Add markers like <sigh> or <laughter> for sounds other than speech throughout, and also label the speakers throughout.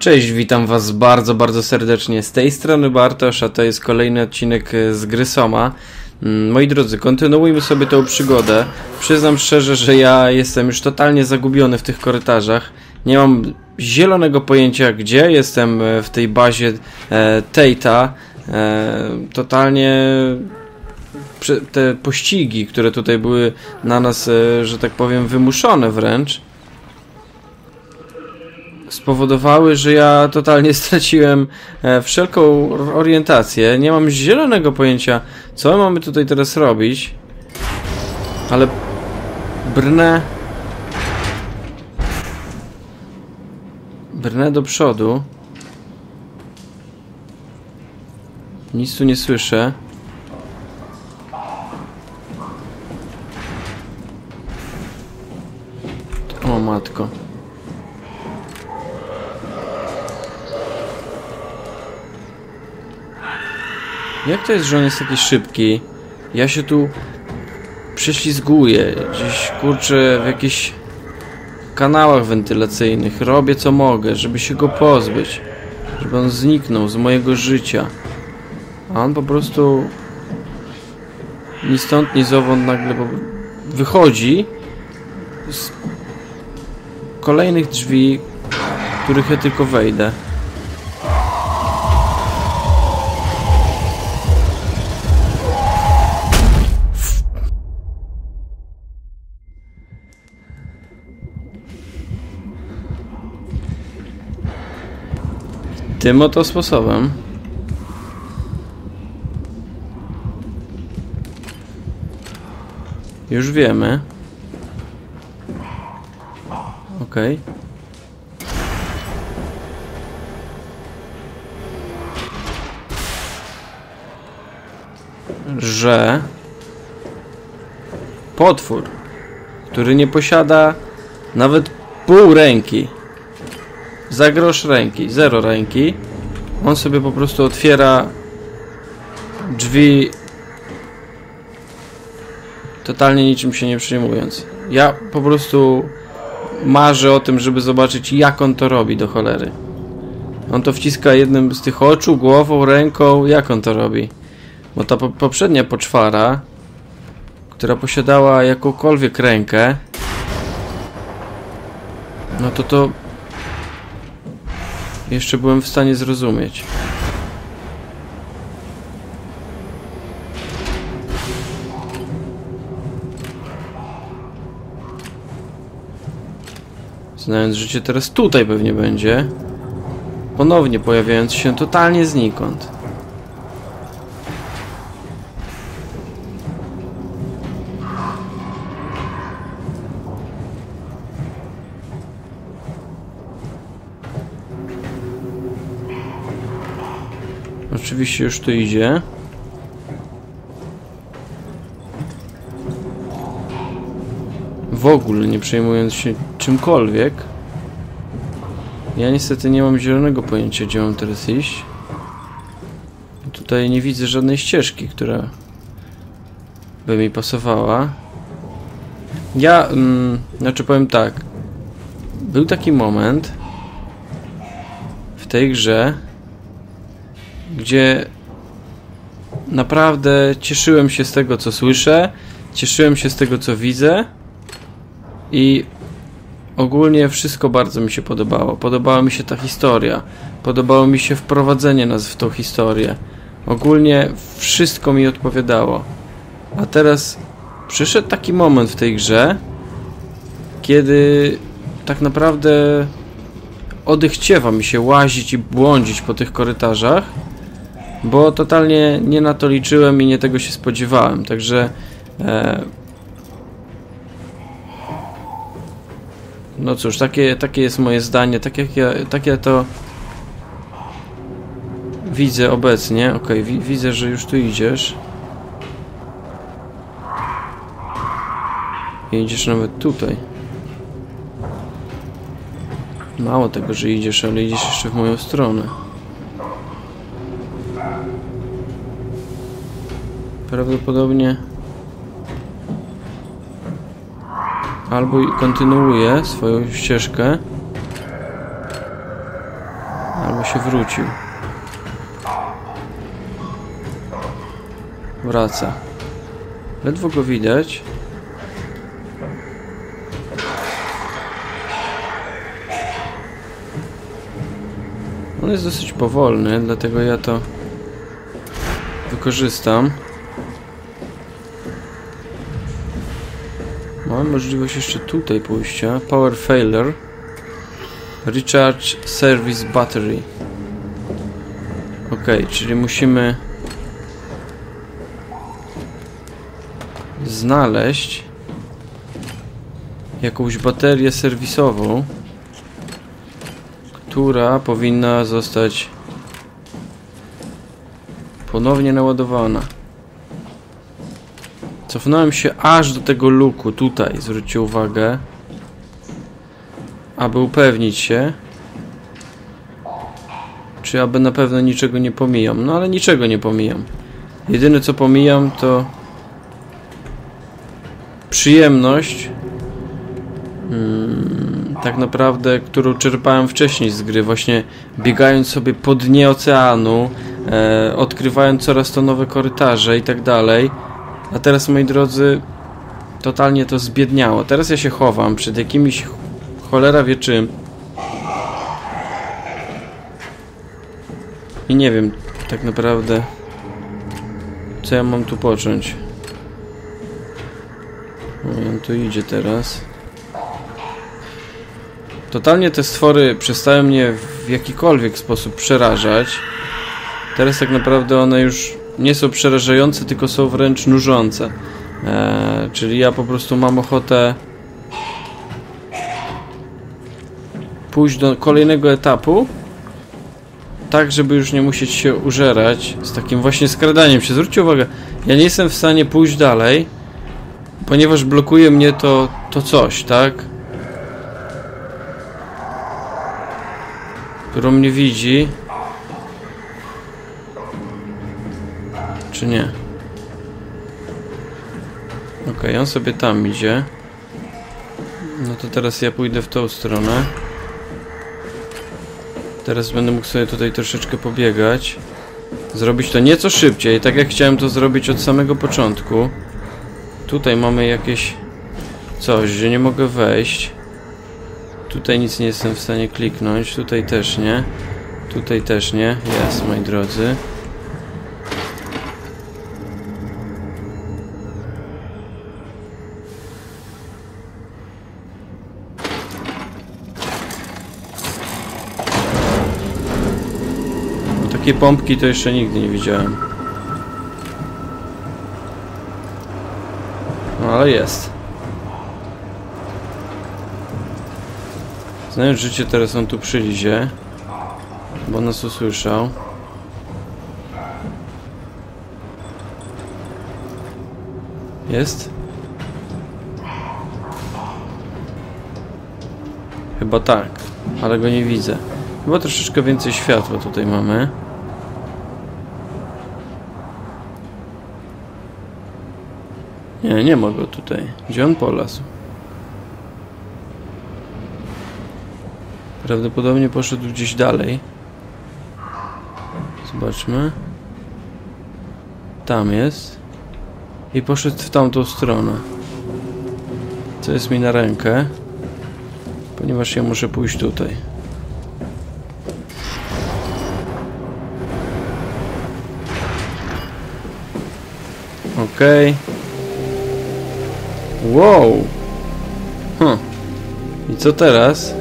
Speaker 1: Cześć, witam was bardzo, bardzo serdecznie. Z tej strony Bartosz, a to jest kolejny odcinek e, z Grysoma. Mm, Moi drodzy, kontynuujmy sobie tą przygodę. Przyznam szczerze, że ja jestem już totalnie zagubiony w tych korytarzach. Nie mam zielonego pojęcia, gdzie jestem e, w tej bazie e. E, totalnie te pościgi, które tutaj były na nas, e, że tak powiem, wymuszone wręcz, spowodowały, że ja totalnie <laughs> straciłem e, wszelką orientację. Nie mam zielonego pojęcia, co mamy tutaj teraz robić, ale brnę. Brnę do przodu. Nic tu nie słyszę. O matko. Jak to jest, że on jest taki szybki? Ja się tu prześlizguję. Gdzieś kurczę w jakichś kanałach wentylacyjnych. Robię co mogę, żeby się go pozbyć. Żeby on zniknął z mojego życia. A on po prostu ni stąd, ni zowąd nagle wychodzi z kolejnych drzwi, których ja tylko wejdę. Tym oto sposobem. Już wiemy. Okej. Że potwór, który nie posiada nawet pół ręki, za grosz ręki, zero ręki. On sobie po prostu otwiera drzwi totalnie niczym się nie przejmując. Ja po prostu marzę o tym, żeby zobaczyć jak on to robi do cholery. On to wciska jednym z tych oczu, głową, ręką, jak on to robi. Bo ta po poprzednia poczwara, która posiadała jakąkolwiek rękę, no to to jeszcze byłem w stanie zrozumieć. Znając życie teraz tutaj pewnie będzie. Ponownie pojawiając się totalnie znikąd. Oczywiście już tu idzie. W ogóle nie przejmując się czymkolwiek. Ja niestety nie mam zielonego pojęcia, gdzie mam teraz iść. Tutaj nie widzę żadnej ścieżki, która by mi pasowała. Ja, mm, znaczy powiem tak. Był taki moment w tej grze, gdzie naprawdę cieszyłem się z tego, co słyszę, cieszyłem się z tego, co widzę i ogólnie wszystko bardzo mi się podobało. Podobała mi się ta historia, podobało mi się wprowadzenie nas w tą historię. Ogólnie wszystko mi odpowiadało. A teraz przyszedł taki moment w tej grze, kiedy tak naprawdę odechciewa mi się łazić i błądzić po tych korytarzach bo totalnie nie na to liczyłem i nie tego się spodziewałem, także e, no cóż, takie, takie jest moje zdanie, tak jak ja, tak ja to widzę obecnie, ok, wi widzę, że już tu idziesz. I idziesz nawet tutaj. Mało tego, że idziesz, ale idziesz jeszcze w moją stronę prawdopodobnie albo kontynuuje swoją ścieżkę się wrócił. Wraca. Ledwo go widać. On jest dosyć powolny, dlatego ja to wykorzystam. Mam możliwość jeszcze tutaj pójścia. Power failure. Recharge service battery. Ok, czyli musimy znaleźć jakąś baterię serwisową, która powinna zostać ponownie naładowana. Cofnąłem się aż do tego luku tutaj, zwróćcie uwagę, aby upewnić się, czy aby na pewno niczego nie pomijam. No ale niczego nie pomijam. Jedyne co pomijam to przyjemność hmm, tak naprawdę, którą czerpałem wcześniej z gry, właśnie biegając sobie po dnie oceanu, e, odkrywając coraz to nowe korytarze i tak dalej. A teraz, moi drodzy, totalnie to zbiedniało. Teraz ja się chowam przed jakimiś cholera wie czym. I nie wiem tak naprawdę, co ja mam tu począć. O, on tu idzie teraz. Totalnie te stwory przestały mnie w jakikolwiek sposób przerażać. Teraz tak naprawdę one już nie są przerażające, tylko są wręcz nużące. Eee, czyli ja po prostu mam ochotę pójść do kolejnego etapu tak, żeby już nie musieć się użerać z takim właśnie skradaniem się. Zwróćcie uwagę, ja nie jestem w stanie pójść dalej, ponieważ blokuje mnie to, to coś, tak? Którą mnie widzi. Czy nie? Ok, on sobie tam idzie. No to teraz ja pójdę w tą stronę. Teraz będę mógł sobie tutaj troszeczkę pobiegać. Zrobić to nieco szybciej, tak jak chciałem to zrobić od samego początku. Tutaj mamy jakieś coś, że nie mogę wejść. Tutaj nic nie jestem w stanie kliknąć, tutaj też nie. Tutaj też nie. Jest, moi drodzy. Pompki to jeszcze nigdy nie widziałem. No ale jest. Znając życie, teraz on tu przyjdzie. Bo nas usłyszał. Jest? Chyba tak, ale go nie widzę. Chyba troszeczkę więcej światła tutaj mamy. Nie, nie ma go tutaj. Gdzie on polasł? Prawdopodobnie poszedł gdzieś dalej. Zobaczmy. Tam jest. I poszedł w tamtą stronę. Co jest mi na rękę. Ponieważ ja muszę pójść tutaj. Okej. Okay. Wow! Hm. I co teraz?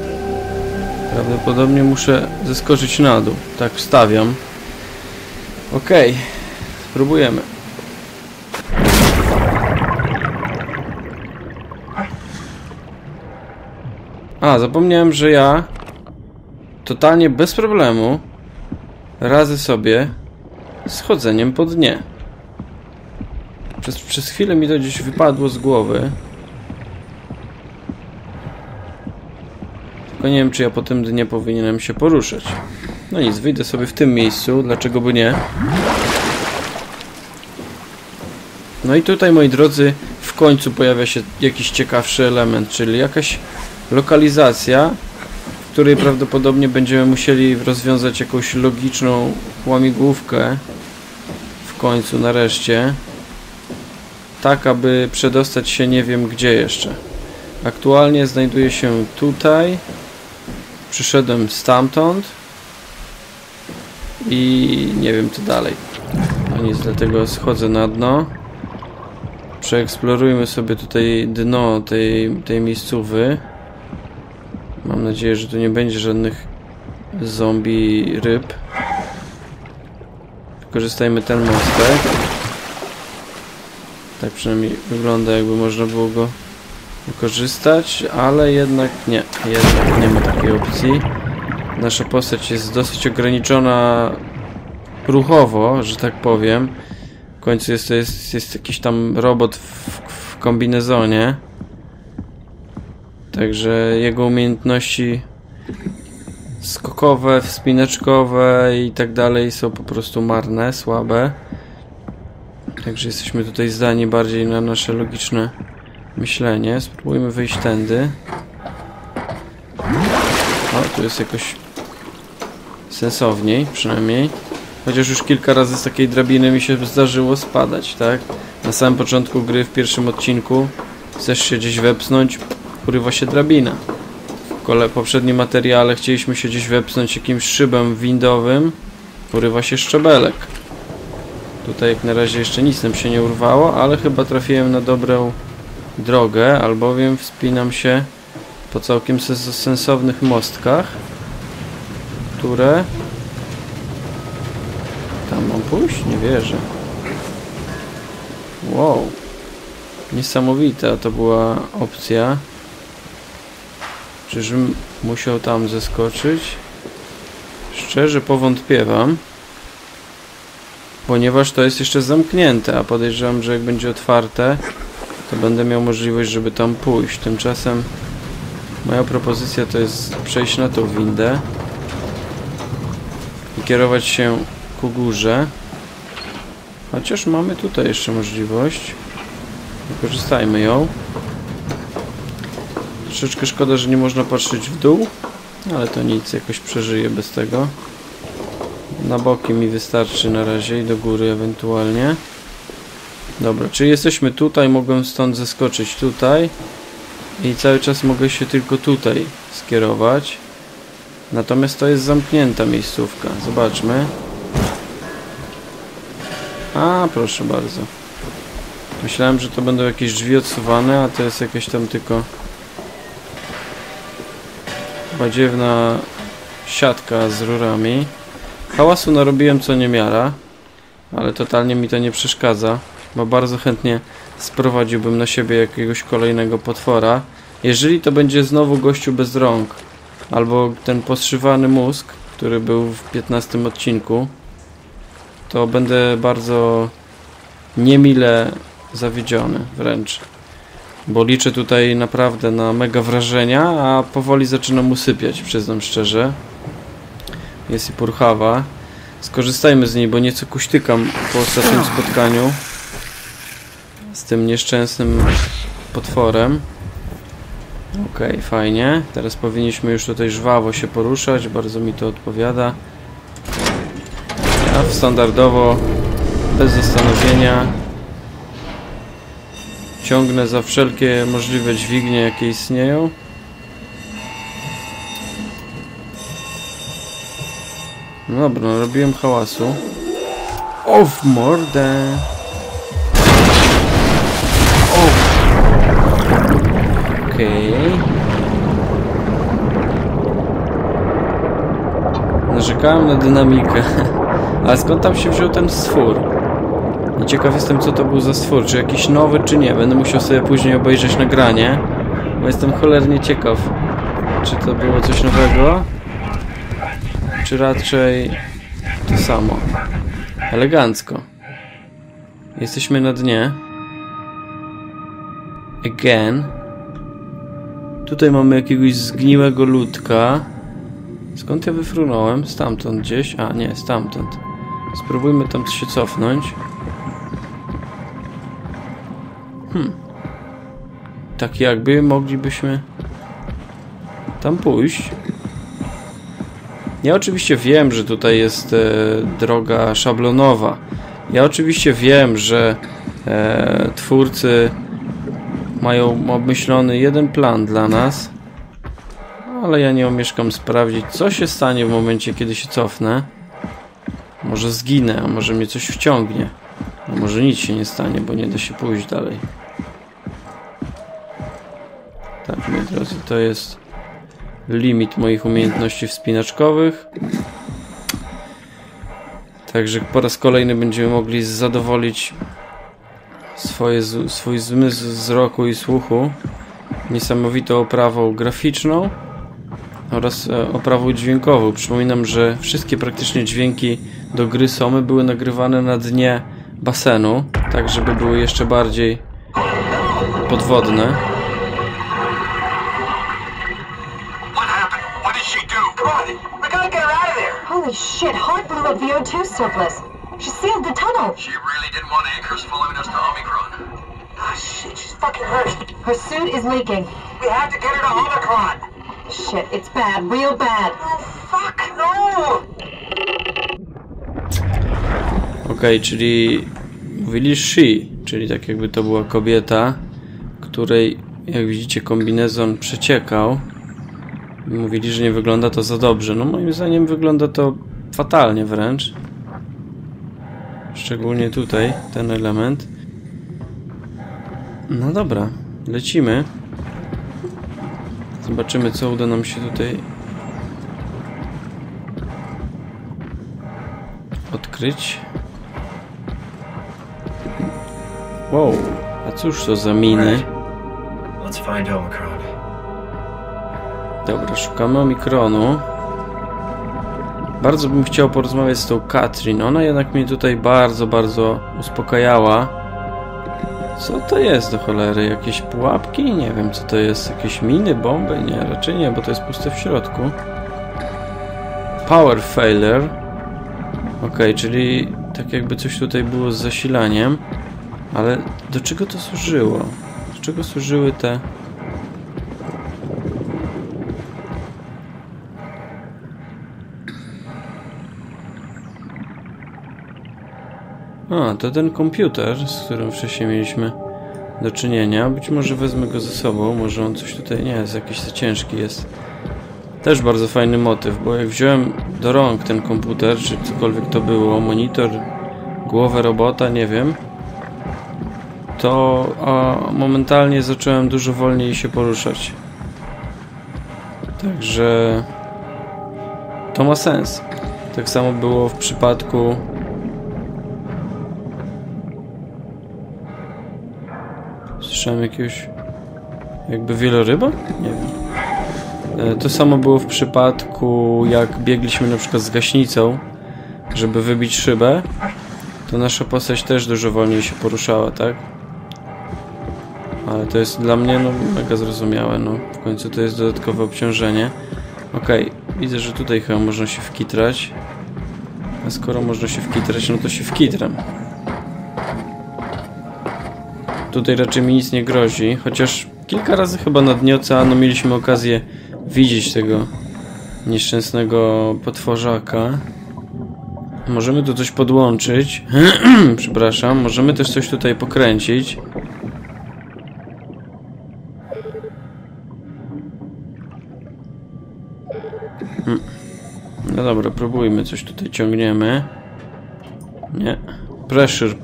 Speaker 1: Prawdopodobnie muszę zeskoczyć na dół. Tak wstawiam. Okej. Okay. Spróbujemy. A, zapomniałem, że ja totalnie bez problemu radzę sobie z chodzeniem po dnie. Przez, przez chwilę mi to gdzieś wypadło z głowy. Tylko nie wiem, czy ja po tym dnie powinienem się poruszać. No nic, wyjdę sobie w tym miejscu, dlaczego by nie. No i tutaj, moi drodzy, w końcu pojawia się jakiś ciekawszy element, czyli jakaś lokalizacja, w której prawdopodobnie będziemy musieli rozwiązać jakąś logiczną łamigłówkę w końcu, nareszcie tak aby przedostać się nie wiem gdzie jeszcze. Aktualnie znajduję się tutaj. Przyszedłem stamtąd. I nie wiem co dalej. No nic, dlatego schodzę na dno. Przeeksplorujmy sobie tutaj dno tej, tej miejscówy mam nadzieję, że tu nie będzie żadnych zombie ryb. Wykorzystajmy ten mostek tak przynajmniej wygląda jakby można było go wykorzystać, ale jednak nie, jednak nie ma takiej opcji. Nasza postać jest dosyć ograniczona ruchowo, że tak powiem. W końcu jest, jest, jest jakiś tam robot w, w kombinezonie. Także jego umiejętności skokowe, wspinaczkowe i tak dalej są po prostu marne, słabe. Także jesteśmy tutaj zdani bardziej na nasze logiczne myślenie. Spróbujmy wyjść tędy. O, tu jest jakoś sensowniej przynajmniej. Chociaż już kilka razy z takiej drabiny mi się zdarzyło spadać, tak? Na samym początku gry, w pierwszym odcinku chcesz się gdzieś wepchnąć, urywa się drabina. W kole poprzednim materiale chcieliśmy się gdzieś wepchnąć jakimś szybem windowym, urywa się szczebelek. Tutaj jak na razie jeszcze nic nam się nie urwało, ale chyba trafiłem na dobrą drogę, albowiem wspinam się po całkiem sensownych mostkach, które... Tam mam pójść? Nie wierzę. Wow. Niesamowita to była opcja. Czyżbym musiał tam zeskoczyć? Szczerze powątpiewam ponieważ to jest jeszcze zamknięte, a podejrzewam, że jak będzie otwarte, to będę miał możliwość, żeby tam pójść. Tymczasem moja propozycja to jest przejść na tą windę i kierować się ku górze. Chociaż mamy tutaj jeszcze możliwość. Wykorzystajmy ją. Troszeczkę szkoda, że nie można patrzeć w dół, ale to nic, jakoś przeżyję bez tego. Na boki mi wystarczy na razie i do góry ewentualnie. Dobra, czyli jesteśmy tutaj, mogę stąd zeskoczyć tutaj i cały czas mogę się tylko tutaj skierować. Natomiast to jest zamknięta miejscówka. Zobaczmy. A, proszę bardzo. Myślałem, że to będą jakieś drzwi odsuwane, a to jest jakieś tam tylko badziewna siatka z rurami. Hałasu narobiłem co niemiara, ale totalnie mi to nie przeszkadza, bo bardzo chętnie sprowadziłbym na siebie jakiegoś kolejnego potwora. Jeżeli to będzie znowu gościu bez rąk, albo ten poszywany mózg, który był w 15 odcinku, to będę bardzo niemile zawiedziony wręcz. Bo liczę tutaj naprawdę na mega wrażenia, a powoli zaczynam usypiać, przyznam szczerze. Jest i purchawa. Skorzystajmy z niej, bo nieco kuśtykam po ostatnim spotkaniu z tym nieszczęsnym potworem. Okej, okay, fajnie. Teraz powinniśmy już tutaj żwawo się poruszać. Bardzo mi to odpowiada. Ja standardowo, bez zastanowienia ciągnę za wszelkie możliwe dźwignie, jakie istnieją. No dobra, no robiłem hałasu. O, mordę! O! Okej. Okay. Narzekałem na dynamikę. <laughs> Ale skąd tam się wziął ten stwór? I ciekaw jestem, co to był za stwór. Czy jakiś nowy, czy nie. Będę musiał sobie później obejrzeć nagranie. Bo jestem cholernie ciekaw, czy to było coś nowego czy raczej to samo? Elegancko. Jesteśmy na dnie. Again. Tutaj mamy jakiegoś zgniłego ludka. Skąd ja wyfrunąłem? Stamtąd gdzieś? A, nie, stamtąd. Spróbujmy tam się cofnąć. Hmm. Tak jakby moglibyśmy tam pójść. Ja oczywiście wiem, że tutaj jest e, droga szablonowa. Ja oczywiście wiem, że e, twórcy mają obmyślony jeden plan dla nas, ale ja nie omieszkam sprawdzić, co się stanie w momencie, kiedy się cofnę. Może zginę, a może mnie coś wciągnie. A może nic się nie stanie, bo nie da się pójść dalej. Tak, moi drodzy, to jest limit moich umiejętności wspinaczkowych. Także po raz kolejny będziemy mogli zadowolić swoje, swój zmysł wzroku i słuchu niesamowitą oprawą graficzną oraz e, oprawą dźwiękową. Przypominam, że wszystkie praktycznie dźwięki do gry Somy były nagrywane na dnie basenu, tak żeby były jeszcze bardziej podwodne.
Speaker 2: Hart blew up the O2 surplus. She sealed the tunnel.
Speaker 3: She really didn't want anchors following us to Omicron.
Speaker 2: Ah, shit, she's fucking hurt. Her suit is leaking.
Speaker 3: We have to get her to Omicron.
Speaker 2: Shit, it's bad, real bad.
Speaker 3: Oh, fuck, no!
Speaker 1: Okej, okay, czyli mówili she, czyli tak jakby to była kobieta, której, jak widzicie, kombinezon przeciekał. Mówili, że nie wygląda to za dobrze. No moim zdaniem wygląda to fatalnie wręcz. Szczególnie tutaj, ten element. No dobra, lecimy. Zobaczymy, co uda nam się tutaj odkryć. Wow, a cóż to za miny? Dobra, szukamy Omikronu. Bardzo bym chciał porozmawiać z tą Katrin. Ona jednak mnie tutaj bardzo, bardzo uspokajała. Co to jest do cholery? Jakieś pułapki? Nie wiem co to jest. Jakieś miny, bomby? Nie, raczej nie, bo to jest puste w środku. Power failure. Ok, czyli tak jakby coś tutaj było z zasilaniem. Ale do czego to służyło? Do czego służyły te... A, to ten komputer, z którym wcześniej mieliśmy do czynienia. Być może wezmę go ze sobą, może on coś tutaj nie jest, jakiś za ciężki jest. Też bardzo fajny motyw, bo jak wziąłem do rąk ten komputer, czy cokolwiek to było, monitor, głowę robota, nie wiem, to momentalnie zacząłem dużo wolniej się poruszać. Także to ma sens. Tak samo było w przypadku Słyszałem jakiegoś jakby wieloryba? Nie wiem. E, to samo było w przypadku jak biegliśmy na przykład z gaśnicą, żeby wybić szybę, to nasza postać też dużo wolniej się poruszała, tak? Ale to jest dla mnie no, mega zrozumiałe, no. W końcu to jest dodatkowe obciążenie. Okej, okay. widzę, że tutaj chyba można się wkitrać. A skoro można się wkitrać, no to się wkitram. Tutaj raczej mi nic nie grozi, chociaż kilka razy chyba na dnie oceanu mieliśmy okazję widzieć tego nieszczęsnego potworzaka. Możemy tu coś podłączyć. <clears throat> Przepraszam, możemy też coś tutaj pokręcić. Hmm. No dobra, próbujmy, coś tutaj ciągniemy. Nie. Pressure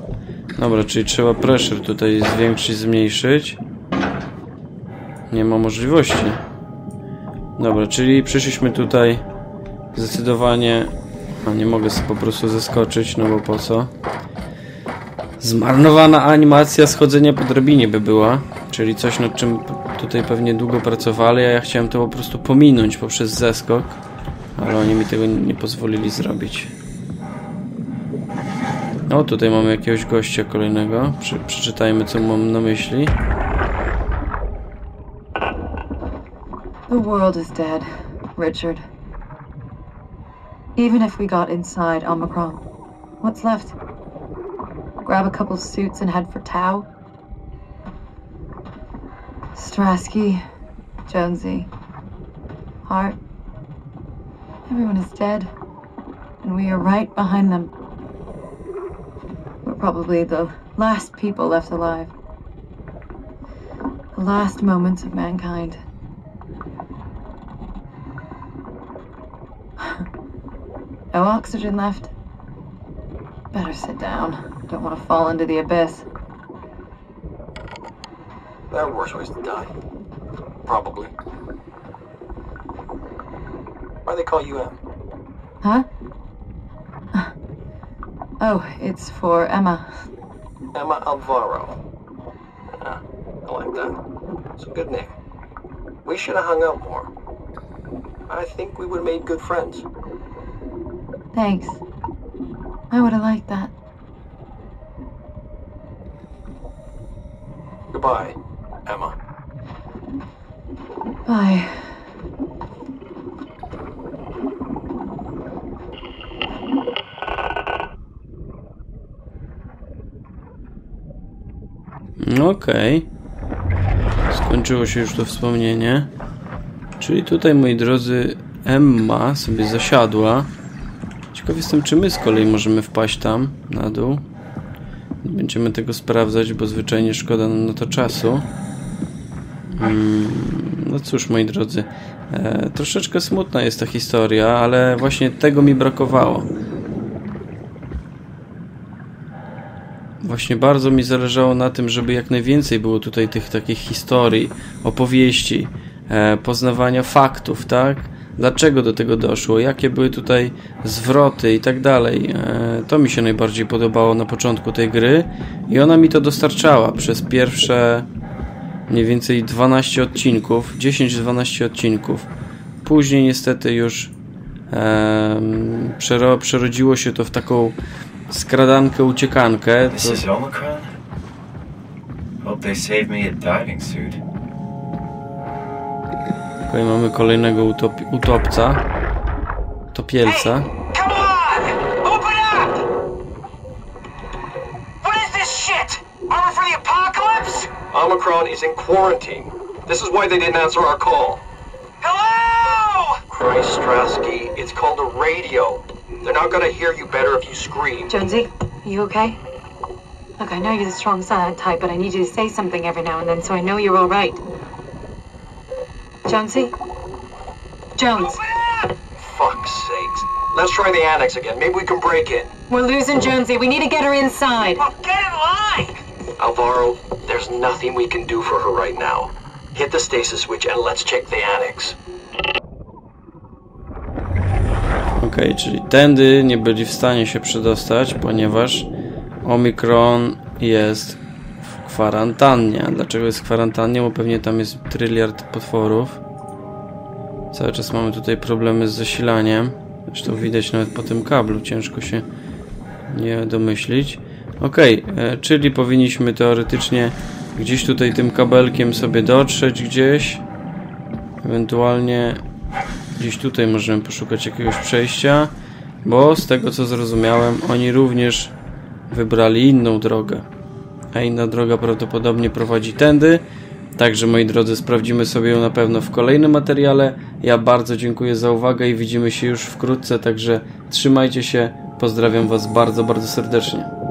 Speaker 1: Dobra, czyli trzeba pressure tutaj zwiększyć, zmniejszyć. Nie ma możliwości. Dobra, czyli przyszliśmy tutaj zdecydowanie... A nie mogę sobie po prostu zeskoczyć, no bo po co? Zmarnowana animacja schodzenia po drabinie by była. Czyli coś nad czym tutaj pewnie długo pracowali, a ja chciałem to po prostu pominąć poprzez zeskok. Ale oni mi tego nie pozwolili zrobić. O, tutaj mamy jakiegoś gościa kolejnego. Prze przeczytajmy, co mam na myśli.
Speaker 2: The world is dead, Richard. Even if we got inside Omicron, what's left? Grab a couple suits and head for Tau? Strasky, Jonesy, Hart. Everyone is dead, and we are right behind them. Probably the last people left alive. The last moments of mankind. <sighs> no oxygen left. Better sit down. Don't want to fall into the abyss.
Speaker 4: There are worse ways to die. Probably. Why they call you M?
Speaker 2: Huh? Oh, it's for Emma.
Speaker 4: Emma Alvaro. Yeah, I like that. It's a good name. We should have hung out more. I think we would have made good friends.
Speaker 2: Thanks. I would have liked that.
Speaker 4: Goodbye, Emma.
Speaker 2: Bye.
Speaker 1: Okej. Skończyło się już to wspomnienie. Czyli tutaj, moi drodzy, Emma sobie zasiadła. Ciekaw jestem, czy my z kolei możemy wpaść tam, na dół. Będziemy tego sprawdzać, bo zwyczajnie szkoda nam na to czasu. Mm, no cóż, moi drodzy, e, troszeczkę smutna jest ta historia, ale właśnie tego mi brakowało. Właśnie bardzo mi zależało na tym, żeby jak najwięcej było tutaj tych takich historii, opowieści, e, poznawania faktów, tak? Dlaczego do tego doszło, jakie były tutaj zwroty i tak dalej. E, to mi się najbardziej podobało na początku tej gry i ona mi to dostarczała przez pierwsze mniej więcej 12 odcinków, 10-12 odcinków. Później niestety już przero, przerodziło się to w taką skradankę, uciekankę. To, tutaj mamy kolejnego utop, utopca, topielca.
Speaker 3: Come on! Open up! What is this shit? Armor for the apocalypse?
Speaker 4: Omicron is in quarantine. This is why they didn't answer our call.
Speaker 3: Hello!
Speaker 4: Christ, Strasky, it's called a radio. They're not gonna hear you better if you scream.
Speaker 2: Jonesy, you okay? Look, I know you're the strong silent type, but I need you to say something every now and then so I know you're all right. Jonesy? Jones,
Speaker 3: Open up!
Speaker 4: Fuck's sakes. Let's try the annex again. Maybe we can break in.
Speaker 2: we're losing Jonesy. We need to get her inside.
Speaker 3: Well, get in line!
Speaker 4: Alvaro, there's nothing we can do for her right now. Hit the stasis switch and let's check the annex.
Speaker 1: Okej, czyli tędy nie byli w stanie się przedostać, ponieważ Omikron jest w kwarantannie. Dlaczego jest w kwarantannie? Bo pewnie tam jest tryliard potworów. Cały czas mamy tutaj problemy z zasilaniem. Zresztą widać nawet po tym kablu, ciężko się nie domyślić. Okej, e, czyli powinniśmy teoretycznie gdzieś tutaj tym kabelkiem sobie dotrzeć gdzieś. Ewentualnie gdzieś tutaj możemy poszukać jakiegoś przejścia, bo z tego co zrozumiałem, oni również wybrali inną drogę. A inna droga prawdopodobnie prowadzi tędy. Także moi drodzy, sprawdzimy sobie ją na pewno w kolejnym materiale. Ja bardzo dziękuję za uwagę i widzimy się już wkrótce, także trzymajcie się. Pozdrawiam Was bardzo, bardzo serdecznie.